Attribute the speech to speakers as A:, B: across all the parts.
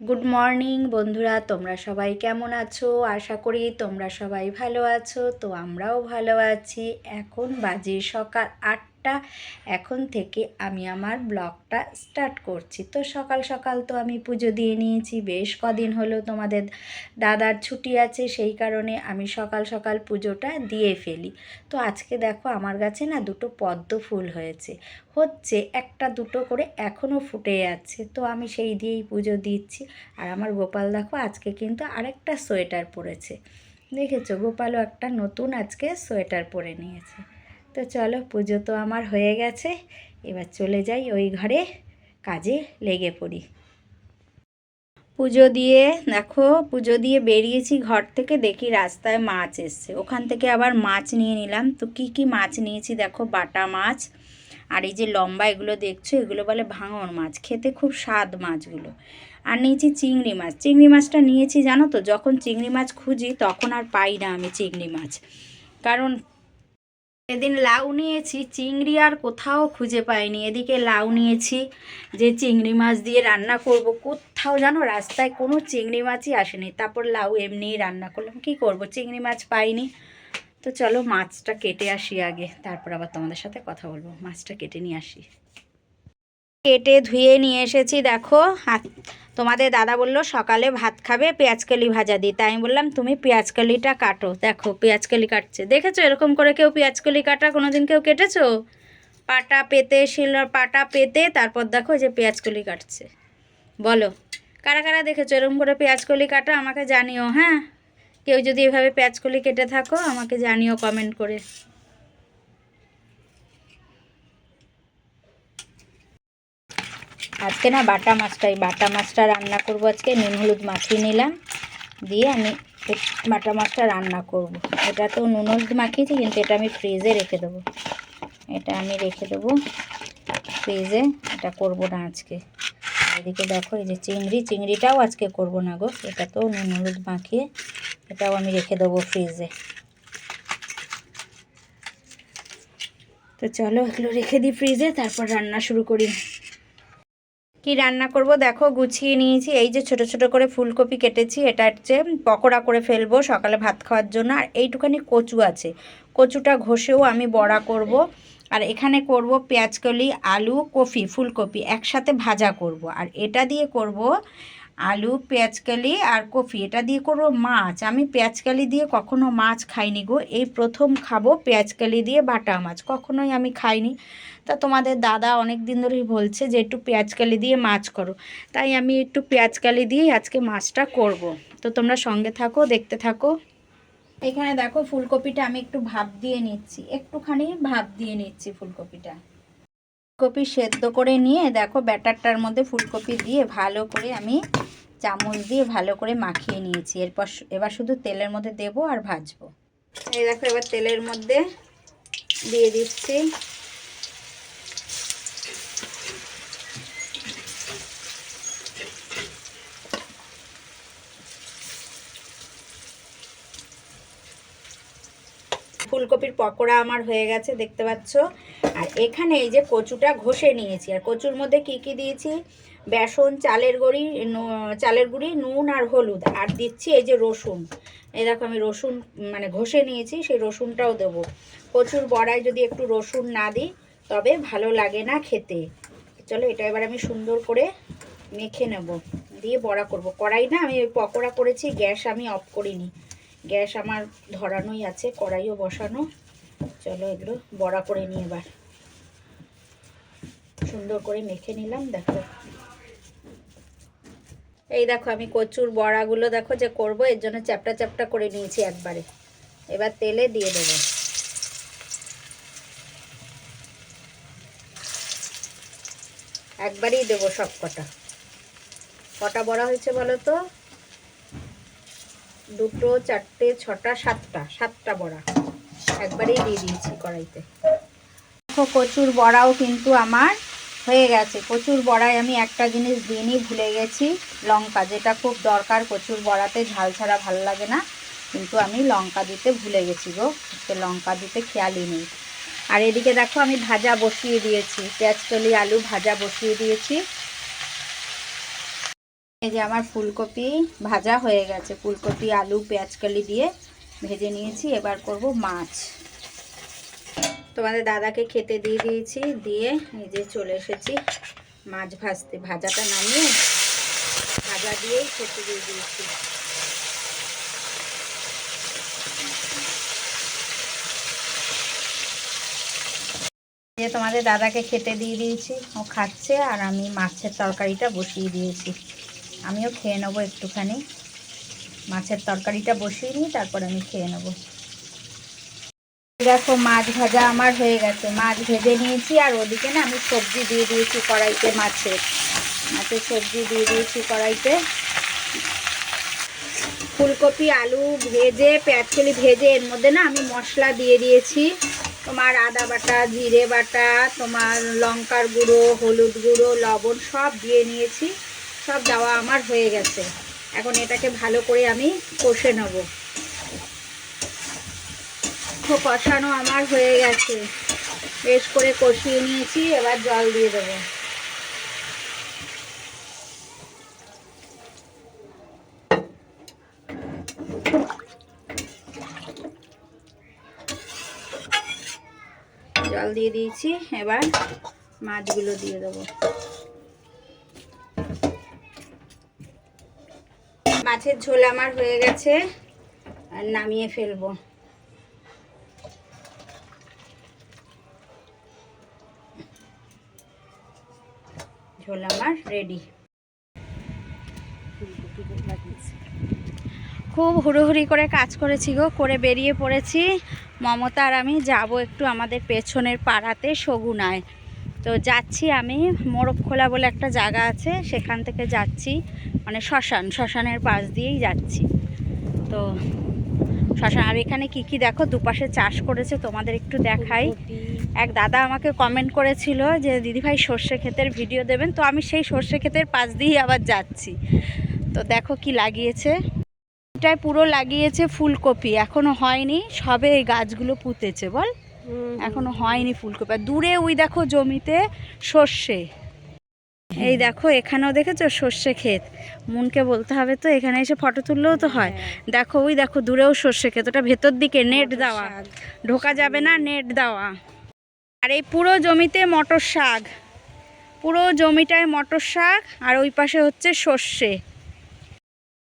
A: Good morning বন্ধুরা, তোমরা সবাই কেমন আছো? আশা করি তোমরা সবাই ভালো আছো। তো আমরাও ভালো আছি। এখন বাজে সকাল আটটা এখন থেকে আমি আমার ব্লগটা স্টার্ট করছি। তো সকাল সকাল তো আমি পুজো দিয়ে নিয়েছি, বেশ কদিন হলো তোমাদের দাদার ছুটি আছে, সেই কারণে আমি সকাল সকাল পুজোটা দিয়ে ফেলি। তো আজকে দেখো আমার কাছে না দুটো পদ্ম ফুল হয়েছে। হচ্ছে একটা দুটো করে এখনও ফুটে যাচ্ছে তো আমি সেই দিয়েই পুজো দিচ্ছি। আর আমার গোপাল দেখো আজকে কিন্তু আরেকটা সোয়েটার পরেছে। দেখেছ? গোপালও একটা নতুন আজকে সোয়েটার পরে নিয়েছে। তো চলো পুজো তো আমার হয়ে গেছে। এবার চলে যাই ওই ঘরে, কাজে লেগে পড়ি। পুজো দিয়ে, দেখো, পুজো দিয়ে বেরিয়েছি ঘর থেকে, দেখি রাস্তায় মাছ এসছে। ওখান থেকে আবার মাছ নিয়ে নিলাম। তো কি কি মাছ নিয়েছি দেখো, বাটা মাছ আর এই যে লম্বা এগুলো দেখছ, এগুলো বলে ভাঙর মাছ। খেতে খুব স্বাদ মাছগুলো। আর নিয়েছি চিংড়ি মাছ। চিংড়ি মাছটা নিয়েছি জানো তো, যখন চিংড়ি মাছ খুঁজি তখন আর পাই না আমি চিংড়ি মাছ। কারণ এদিন লাউ নিয়েছি, চিংড়ি আর কোথাও খুঁজে পাইনি। এদিকে লাউ নিয়েছি, যে চিংড়ি মাছ দিয়ে রান্না করব। কোথাও জানো রাস্তায় কোনো চিংড়ি মাছই আসেনি। তারপর লাউ এমনিই রান্না করলাম। কি করব? চিংড়ি মাছ পাইনি। তো চলো মাছটা কেটে আসি আগে। তারপর আবার তোমাদের সাথে কথা বলব। মাছটা কেটে নিয়ে আসি। কেটে ধুয়ে নিয়ে এসেছি, দেখো। হাত তোমাদের দাদা বলল, সকালে ভাত খাবে পেঁয়াজকালি ভাজা দিই তাই আমি বললাম, তুমি পেঁয়াজকালিটা কাটো। দেখো পেঁয়াজকালি কাটছে। দেখেছ এরকম করে কেউ পেঁয়াজকালি কাটা? কোনো দিন কেউ কেটেছো? পাটা পেতে শিলর পাটা পেতে, তারপর দেখো যে পেঁয়াজকলি কাটছে। বলো, কারা কারা দেখেছ এরকম করে পেঁয়াজকলি কাটা? আমাকে জানিও হ্যাঁ? কেউ যদি এভাবে পেঁয়াজকলি কেটে থাকো, আমাকে জানিও কমেন্ট করে। আজকে না বাটা মাছটাই বাটা মাছটা রান্না করব আজকে। নুন, হলুদ মাখিয়ে নিলাম। দিয়ে আমি বাটা মাছটা রান্না করব। এটা তো নুন, হলুদ মাখিয়েছি, কিন্তু এটা আমি ফ্রিজে রেখে দেবো। এটা আমি রেখে দেবো ফ্রিজে। এটা করব না আজকে। এদিকে দেখো, এই যে চিংড়ি, চিংড়িটাও আজকে করব না গো। এটা তো নুন, হলুদ মাখিয়ে এটাও আমি রেখে দেবো ফ্রিজে। তো চলো, এগুলো রেখে দিই ফ্রিজে, তারপর রান্না শুরু করি। কি রান্না করব? দেখো, গুছিয়ে নিয়েছি। এই যে ছোট ছোট করে ফুলকপি কেটেছি, এটা হচ্ছে পকোড়া করে ফেলব সকালে ভাত খাওয়ার জন্য। আর এইটুখানি কচু আছে। কচুটা ঘষেও আমি বড়া করব। আর এখানে করব পেঁয়াজকলি, আলু, কফি, ফুলকপি একসাথে ভাজা করব। আর এটা দিয়ে করব আলু পেঁয়াজকালি আর কফি। এটা দিয়ে করব মাছ। আমি পেঁয়াজকালি দিয়ে কখনো মাছ খাইনি গো। এই প্রথম খাব পেঁয়াজকালি দিয়ে বাটা মাছ। কখনোই আমি খাইনি। তা তোমাদের দাদা অনেক দিন ধরেই বলছে যে একটু পেঁয়াজকালি দিয়ে মাছ করো। তাই আমি একটু পেঁয়াজকালি দিয়েই আজকে মাছটা করব। তো তোমরা সঙ্গে থাকো, দেখতে থাকো। এখানে দেখো ফুলকপিটা আমি একটু ভাপ দিয়ে নিচ্ছি। একটুখানি ভাপ দিয়ে নিচ্ছি ফুলকপিটা। ফুলকপি সেদ্ধ করে নিয়ে, দেখো ব্যাটারটার মধ্যে ফুলকপি দিয়ে ভালো করে আমি চামচ দিয়ে ভালো করে মাখিয়ে নিয়েছি। এরপর এবার শুধু তেলের মধ্যে দেবো আর ভাজবো। এই দেখো এবার তেলের মধ্যে দিয়ে দিচ্ছি। ফুলকপির পকোড়া আমার হয়ে গেছে, দেখতে পাচ্ছ? আর এখানে এই যে কচুটা ঘষে নিয়েছি। আর কচুর মধ্যে কি কি দিয়েছি? বেসন, চালের গুঁড়ি চালের গুঁড়ি, নুন আর হলুদ। আর দিচ্ছি এই যে রসুন। এই দেখো আমি রসুন মানে ঘষে নিয়েছি, সেই রসুনটাও দেবো। কচুর বড়ায় যদি একটু রসুন না দিই, তবে ভালো লাগে না খেতে। চলো এটা এবার আমি সুন্দর করে মেখে নেব। দিয়ে বড়া করব। কড়াই না, আমি পকোড়া করেছি, গ্যাস আমি অফ করিনি। গ্যাস আমার ধরানোই আছে, কড়াইও বসানো। চলো এগুলো বড়া করে নিই এবার। সুন্দর করে মেখে নিলাম, দেখো। এই দেখো, আমি কচুর বড়াগুলো দেখো যে করব, এর জন্য চ্যাপটা চ্যাপটা করে নিয়েছি একবারে। এবার তেলে দিয়ে দেবো। একবারেই দেবো সব কটা। কটা বড়া হয়েছে বলো তো? দুটো, চারটে, ছটা, সাতটা সাতটা বড়া। একবারেই দিয়ে দিয়েছি কড়াইতে। কচুর বড়াও কিন্তু আমার হয়ে গেছে। কচুর বড়ায় আমি একটা জিনিস দিনই ভুলে গেছি। লঙ্কা, যেটা খুব দরকার, কচুর বড়াতে ঝাল ছাড়া ভালো লাগে না। কিন্তু আমি লঙ্কা দিতে ভুলে গেছি গো। লঙ্কা দিতে খেয়ালই নেই। আর এদিকে দেখো, আমি ভাজা বসিয়ে দিয়েছি। পেঁয়াজকলি আলু ভাজা বসিয়ে দিয়েছি। এই যে আমার ফুলকপি ভাজা হয়ে গেছে। ফুলকপি, আলু, পেঁয়াজকালি দিয়ে ভেজে নিয়েছি। এবার করব মাছ। তোমাদের দাদাকে খেতে দিয়ে দিয়েছি, দিয়ে এই যে চলে এসেছি মাছ ভাজতে, ভাজাটা নামিয়ে ভাজা দিয়েই খেতে দিয়ে দিয়েছি। যে তোমাদের দাদাকে খেতে দিয়ে দিয়েছি, ও খাচ্ছে আর আমি মাছের তরকারিটা বসিয়ে দিয়েছি। আমিও খেয়ে নেব একটুখানি। মাছের তরকারিটা বসিয়ে নিই, তারপর আমি খেয়ে নেব। দেখো মাছ ভাজা আমার হয়ে গেছে। মাছ ভেজে নিয়েছি আর ওদিকে না আমি সবজি দিয়ে দিয়েছি কড়াইতে মাছের। মাছের সবজি দিয়ে দিয়েছি কড়াইতে। ফুলকপি, আলু ভেজে, পেঁয়াজকলি ভেজে এর মধ্যে না আমি মশলা দিয়ে দিয়েছি। তোমার আদা বাটা, জিরে বাটা, তোমার লঙ্কার গুঁড়ো, হলুদ গুঁড়ো, লবণ সব দিয়ে নিয়েছি। সব দেওয়া আমার হয়ে গেছে। এখন এটাকে ভালো করে আমি কষে নেব। কষানো আমার হয়ে গেছে। বেশ করে কষিয়ে নিয়েছি, এবার জল দিয়ে দেবো। জল দিয়ে দিয়েছি, এবার মাছগুলো দিয়ে দেবো। মাছের ঝোল আমার হয়ে গেছে, আর নামিয়ে ফেলব। ঝোল আমার রেডি খুব হুড়োহুড়ি করে কাজ করেছি গো করে বেরিয়ে পড়েছি। মমতা আর আমি যাব একটু আমাদের পেছনের পাড়াতে সগুনায় তো যাচ্ছি আমি মোরগখোলা বলে একটা জায়গা আছে সেখান থেকে যাচ্ছি। মানে শ্মশান শ্মশানের পাশ দিয়েই যাচ্ছি। তো শ্মশান আর এখানে কি কি দেখো? দুপাশে চাষ করেছে তোমাদের একটু দেখাই। এক দাদা আমাকে কমেন্ট করেছিল যে দিদিভাই সর্ষে ক্ষেতের ভিডিও দেবেন। তো আমি সেই সর্ষে ক্ষেতের পাশ দিয়েই আবার যাচ্ছি। তো দেখো কি লাগিয়েছে। এটাই পুরো লাগিয়েছে ফুলকপি। এখনও হয়নি। সবে এই গাছগুলো পুঁতেছে বল। এখনও হয়নি ফুলকপি। আর দূরে ওই দেখো জমিতে সর্ষে। এই দেখো এখানেও দেখেছ সর্ষে ক্ষেত? মনকে বলতে হবে তো এখানে এসে ফটো তুললেও তো হয়। দেখো ওই দেখো দূরেও সর্ষে ক্ষেত। ওটা ভেতর দিকে নেট দেওয়া। ঢোকা যাবে না নেট দেওয়া। আর এই পুরো জমিতে মটর শাক। পুরো জমিটায় মটর শাক আর ওই পাশে হচ্ছে সর্ষে।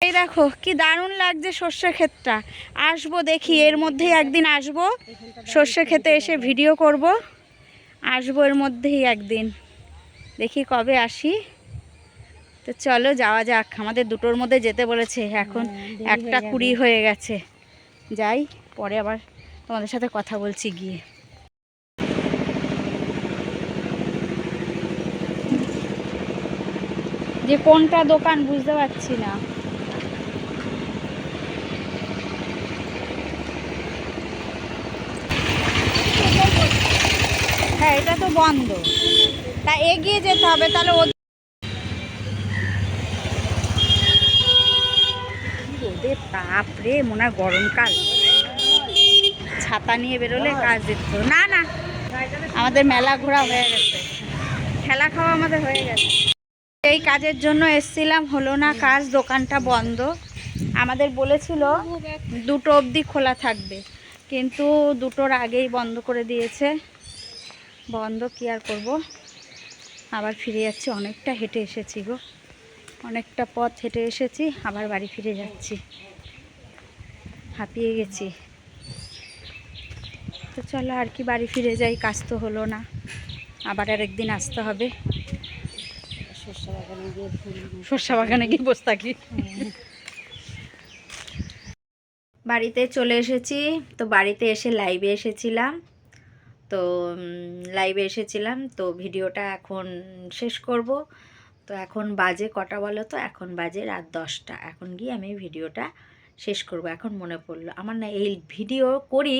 A: এই দেখো কি দারুণ লাগছে সর্ষে ক্ষেতটা। আসব দেখি এর মধ্যেই একদিন আসব। সর্ষে ক্ষেতে এসে ভিডিও করব। আসব এর মধ্যেই একদিন। দেখি কবে আসি। তো চলো যাওয়া যাক আমাদের দুটোর মধ্যে যেতে বলেছে। এখন একটা কুড়ি হয়ে গেছে। যাই পরে আবার তোমাদের সাথে কথা বলছি গিয়ে। যে কোনটা দোকান বুঝতে পারছি না। হ্যাঁ এটা তো বন্ধ। তা এগিয়ে যেতে হবে, তাহলে ও রোদে তাপ মনে হয় গরমকাল। ছাতা নিয়ে বেরোলে কাজ দিত না না, আমাদের মেলা ঘোরা হয়ে গেছে। খেলা খাওয়া আমাদের হয়ে গেছে। এই কাজের জন্য এসছিলাম, হলো না কাজ, দোকানটা বন্ধ। আমাদের বলেছিল দুটো অবধি খোলা থাকবে, কিন্তু দুটোর আগেই বন্ধ করে দিয়েছে। বন্ধ কি আর করব? আবার ফিরে যাচ্ছি, অনেকটা হেঁটে এসেছি গো। অনেকটা পথ হেঁটে এসেছি, আবার বাড়ি ফিরে যাচ্ছি। হাঁপিয়ে গেছি। তো চলো আর কি বাড়ি ফিরে যাই, কাজ তো হলো না। আবার আর একদিন আসতে হবে। সর্ষা বাগানে গিয়ে বসে থাকি। বাড়িতে চলে এসেছি। তো বাড়িতে এসে লাইভে এসেছিলাম। তো লাইভে এসেছিলাম। তো ভিডিওটা এখন শেষ করব। তো এখন বাজে কটা বলো তো? এখন বাজে রাত দশটা। এখন গিয়ে আমি ভিডিওটা শেষ করব, এখন মনে পড়ল। আমার না এই ভিডিও করি,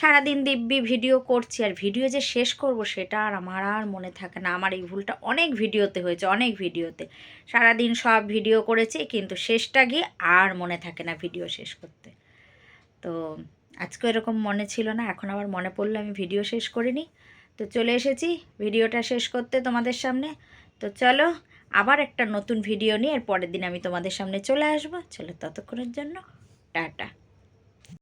A: সারাদিন দিব্যি ভিডিও করছি, আর ভিডিও যে শেষ করব সেটা আর আমার আর মনে থাকে না। আমার এই ভুলটা অনেক ভিডিওতে হয়েছে, অনেক ভিডিওতে। সারাদিন সব ভিডিও করেছি, কিন্তু শেষটা গিয়ে আর মনে থাকে না ভিডিও শেষ করতে। তো আজকে এরকম মনে ছিল না, এখন আবার মনে পড়ল আমি ভিডিও শেষ করিনি। তো চলে এসেছি, ভিডিওটা শেষ করতে তোমাদের সামনে। তো চলো আবার একটা নতুন ভিডিও নিয়ে এর পরের দিন আমি তোমাদের সামনে চলে আসব। চলো ততক্ষণের জন্য, টাটা।